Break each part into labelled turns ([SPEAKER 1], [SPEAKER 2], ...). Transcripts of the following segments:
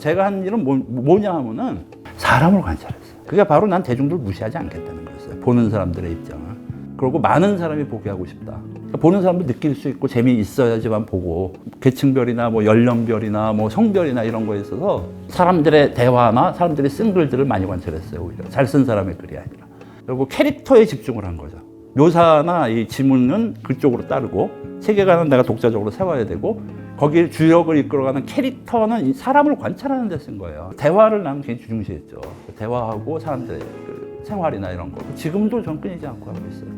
[SPEAKER 1] 제가 한 일은 뭐, 뭐냐 하면은 사람을 관찰했어요. 그게 바로 난 대중들 무시하지 않겠다는 거였어요. 보는 사람들의 입장을. 그리고 많은 사람이 보게 하고 싶다. 그러니까 보는 사람도 느낄 수 있고 재미있어야지만 보고 계층별이나 뭐 연령별이나 뭐 성별이나 이런 거에 있어서 사람들의 대화나 사람들이 쓴 글들을 많이 관찰했어요. 오히려 잘 쓴 사람의 글이 아니라. 그리고 캐릭터에 집중을 한 거죠. 묘사나 이 지문은 그쪽으로 따르고 세계관은 내가 독자적으로 세워야 되고 거기에 주역을 이끌어가는 캐릭터는 이 사람을 관찰하는 데 쓴 거예요. 대화를 나는 굉장히 중시했죠. 대화하고 사람들의 그 생활이나 이런 거. 지금도 전 끊이지 않고 하고 있어요.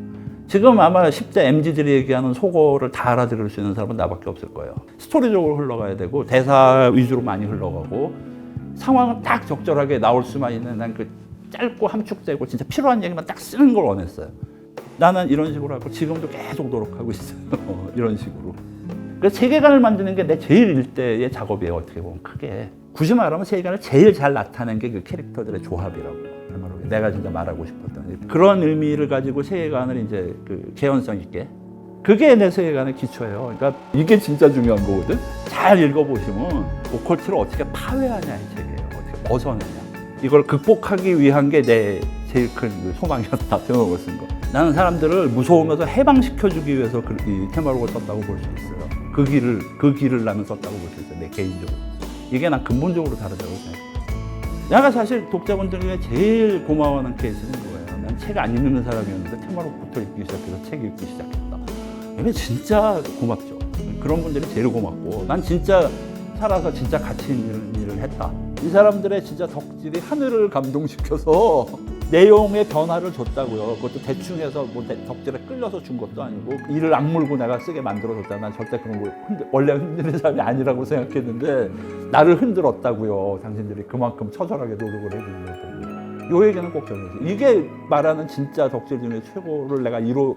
[SPEAKER 1] 지금 아마 10대 MZ들이 얘기하는 속어를 다 알아들을 수 있는 사람은 나밖에 없을 거예요. 스토리적으로 흘러가야 되고 대사 위주로 많이 흘러가고 상황은 딱 적절하게 나올 수만 있는 난 그 짧고 함축되고 진짜 필요한 얘기만 딱 쓰는 걸 원했어요. 나는 이런 식으로 하고 지금도 계속 노력하고 있어요. 이런 식으로. 그래서 세계관을 만드는 게 내 제일 일대의 작업이에요. 어떻게 보면 크게. 굳이 말하면 세계관을 제일 잘 나타낸 게 그 캐릭터들의 조합이라고. 내가 진짜 말하고 싶었던 그런 의미를 가지고 세계관을 이제 그 개연성 있게 그게 내 세계관의 기초예요. 그러니까 이게 진짜 중요한 거거든. 잘 읽어보시면 오컬트를 어떻게 파괴하냐 이 책이에요. 어떻게 벗어내냐. 이걸 극복하기 위한 게 내 제일 큰 소망이었다. 제목을 쓴 거. 나는 사람들을 무서우면서 해방시켜주기 위해서 그, 이 테마록을 썼다고 볼 수 있어요. 그 길을 그 길을 나는 썼다고 볼 수 있어요. 내 개인적으로. 이게 난 근본적으로 다르다고 생각해. 내가 사실 독자분들 중에 제일 고마워하는 케이스는 그거예요. 난 책 안 읽는 사람이었는데 테마록부터 읽기 시작해서 책 읽기 시작했다. 이게 진짜 고맙죠. 그런 분들이 제일 고맙고 난 진짜 살아서 진짜 가치 있는 일을 했다. 이 사람들의 진짜 덕질이 하늘을 감동시켜서 내용의 변화를 줬다고요. 그것도 대충 해서 뭐 내- 덕질에 끌려서 준 것도 아니고 일을 악물고 내가 쓰게 만들어줬다. 난 절대 그런 거 흔들, 원래 흔드는 사람이 아니라고 생각했는데 나를 흔들었다고요. 당신들이 그만큼 처절하게 노력을 해주려고. 요 얘기는 꼭 기억해 주세요. 이게 말하는 진짜 덕질 중에 최고를 내가 이루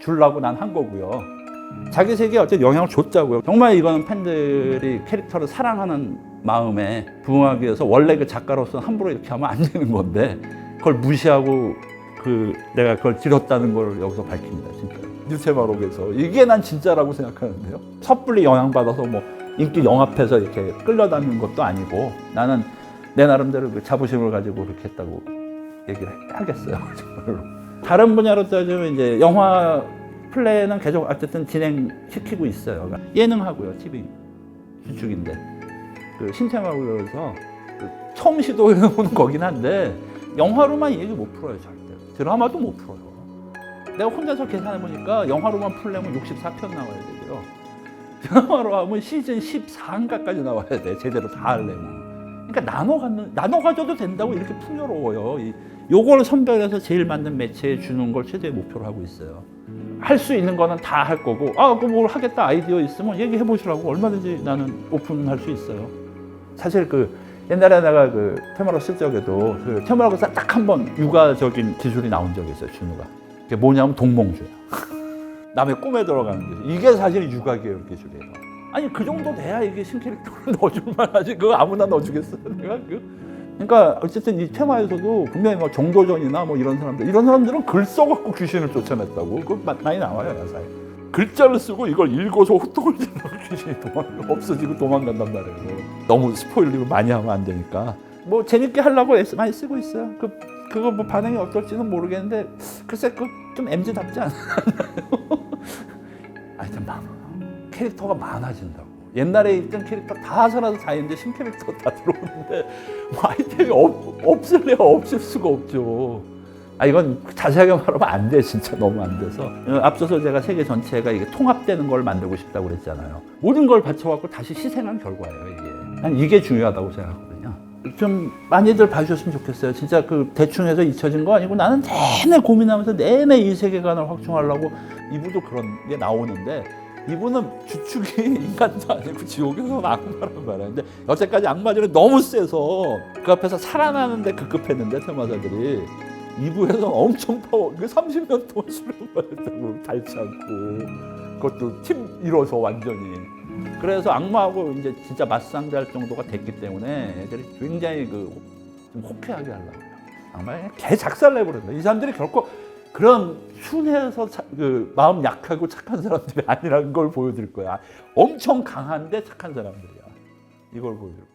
[SPEAKER 1] 주려고 난 한 거고요. 자기 세계에 어쨌든 영향을 줬자고요. 정말 이거는 팬들이 캐릭터를 사랑하는 마음에 부응하기 위해서 원래 그 작가로서 함부로 이렇게 하면 안 되는 건데 그걸 무시하고 그 내가 그걸 들었다는 걸 여기서 밝힙니다. 진짜. 뉴테마록에서 이게 난 진짜라고 생각하는데요. 섣불리 영향받아서 뭐 인기 영합해서 이렇게 끌려다니는 것도 아니고 나는 내 나름대로 그 자부심을 가지고 그렇게 했다고 얘기를 하겠어요. 정말로. 다른 분야로 따지면 이제 영화 플레이는 계속 어쨌든 진행시키고 있어요. 그러니까 예능하고요, TV 주축인데 그 신체마블에서 그 처음 시도해보는 거긴 한데 영화로만 얘기 못 풀어요, 절대. 드라마도 못 풀어요. 내가 혼자서 계산해 보니까 영화로만 풀려면 64편 나와야 되고요. 드라마로 하면 시즌 14인가까지 나와야 돼, 제대로 다 하려면. 그러니까 나눠 갖는 나눠 가져도 된다고 이렇게 풍요로워요. 이 요걸 선별해서 제일 맞는 매체에 주는 걸 최대 목표로 하고 있어요. 할 수 있는 거는 다 할 거고, 아, 그뭘 하겠다 아이디어 있으면 얘기해 보시라고 얼마든지 나는 오픈할 수 있어요. 사실 그 옛날에 내가 그 테마로 쓸 적에도 그 테마로 딱한 번 육아적인 기술이 나온 적이 있어요, 준우가. 그게 뭐냐면 동몽주야. 남의 꿈에 들어가는 기술. 이게 사실 육아 계열 기술이에요. 아니 그 정도 돼야 이게 신캐릭터를 넣어줄 만 하지 그거 아무나 넣어주겠어 내가 그 그러니까 어쨌든 이 테마에서도 분명히 뭐 정도전이나 뭐 이런 사람들 이런 사람들은 글 써갖고 귀신을 쫓아냈다고 그거 마- 많이 나와요 야사에 글자를 쓰고 이걸 읽어서 호통을 귀신이 도망 없어지고 도망간단 말이에요 너무 스포일링을 많이 하면 안 되니까 뭐 재밌게 하려고 애쓰- 많이 쓰고 있어요 그 그거 뭐 반응이 어떨지는 모르겠는데 글쎄 그좀 MZ답지 않아요 하여튼 막 캐릭터가 많아진다고. 옛날에 있던 캐릭터 다 살아서 다 있는데 신캐릭터가 다 들어오는데 뭐 아이템이 없, 없을래야 없을 수가 없죠. 아 이건 자세하게 말하면 안 돼 진짜. 너무 안 돼서. 어, 앞서서 제가 세계 전체가 이게 통합되는 걸 만들고 싶다고 그랬잖아요. 모든 걸 바쳐갖고 다시 희생한 결과예요 이게. 난 이게 중요하다고 생각하거든요. 좀 많이들 봐주셨으면 좋겠어요. 진짜 그 대충 해서 잊혀진 거 아니고 나는 내내 고민하면서 내내 이 세계관을 확충하려고 이분도 그런 게 나오는데 이분은 주축이 인간도 아니고 지옥에서 온 악마란. 근데 여태까지 악마들이 너무 세서 그 앞에서 살아나는데 급급했는데 테마사들이 2부에서 엄청 파워, 그 30년 동안 수련만 했다고 닳지 않고 그것도 팀 이뤄서 완전히. 그래서 악마하고 이제 진짜 맞상대할 정도가 됐기 때문에 애들이 굉장히 그 좀 호쾌하게 하려고. 악마에 개 작살 내버렸네. 이 사람들이 결코 그런 순해서 차- 그 마음 약하고 착한 사람들이 아니라는 걸 보여줄 거야. 엄청 강한데 착한 사람들이야. 이걸 보여줄 거야.